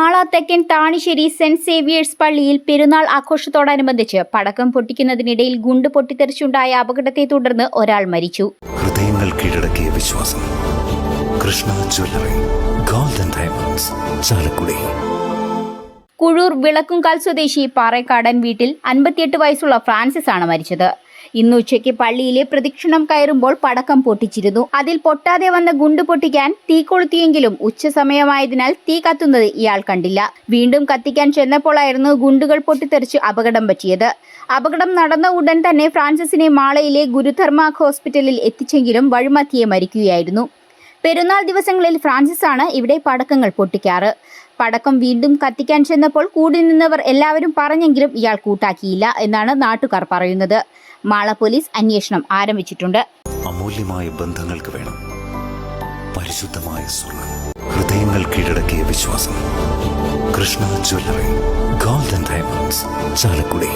മാള തെക്കൻ Thanissery saint Xavier's പള്ളിയിൽ പെരുന്നാൾ ആഘോഷത്തോടനുബന്ധിച്ച് പടക്കം പൊട്ടിക്കുന്നതിനിടയിൽ ഗുണ്ട് പൊട്ടിത്തെറിച്ചുണ്ടായ അപകടത്തെ തുടർന്ന് ഒരാൾ മരിച്ചു. ഹൃദയങ്ങൾ കീഴടക്കിയ വിശ്വാസം. Krishna jewellery golden diamonds Chalakudy. Kuzhur Vilakkumkal സ്വദേശി പാറേക്കാടൻ വീട്ടിൽ അൻപത്തിയെട്ട് വയസ്സുള്ള ഫ്രാൻസിസ് ആണ് മരിച്ചത്. ഇന്ന് ഉച്ചയ്ക്ക് പള്ളിയിലെ പ്രദക്ഷിണം കയറുമ്പോൾ പടക്കം പൊട്ടിച്ചിരുന്നു. അതിൽ പൊട്ടാതെ വന്ന ഗുണ്ട് പൊട്ടിക്കാൻ തീ കൊളുത്തിയെങ്കിലും ഉച്ച സമയമായതിനാൽ തീ കത്തുന്നത് ഇയാൾ കണ്ടില്ല. വീണ്ടും കത്തിക്കാൻ ചെന്നപ്പോഴായിരുന്നു ഗുണ്ടുകൾ പൊട്ടിത്തെറിച്ച് അപകടം പറ്റിയത്. അപകടം നടന്ന ഉടൻ തന്നെ ഫ്രാൻസിസിനെ മാളയിലെ ഗുരുധർമ്മ ഹോസ്പിറ്റലിൽ എത്തിച്ചെങ്കിലും വഴിമത്തിയെ മരിക്കുകയായിരുന്നു. പെരുന്നാൾ ദിവസങ്ങളിൽ ഫ്രാൻസിസ് ആണ് ഇവിടെ പടക്കങ്ങൾ പൊട്ടിക്കാറ്. പടക്കം വീണ്ടും കത്തിക്കാൻ ചെന്നപ്പോൾ കൂടി നിന്നവർ എല്ലാവരും പറഞ്ഞെങ്കിലും ഇയാൾ കൂട്ടാക്കിയില്ല എന്നാണ് നാട്ടുകാർ പറയുന്നത്. മാള പോലീസ് അന്വേഷണം ആരംഭിച്ചിട്ടുണ്ട്. അമൂല്യമായ ബന്ധങ്ങൾക്ക് വേണം. പരിശുദ്ധമായ സ്വർണം. ഹൃദയങ്ങൾ കീഴടക്കിയ വിശ്വാസം. Krishna jewellery. Golden diamonds. Chalakudy.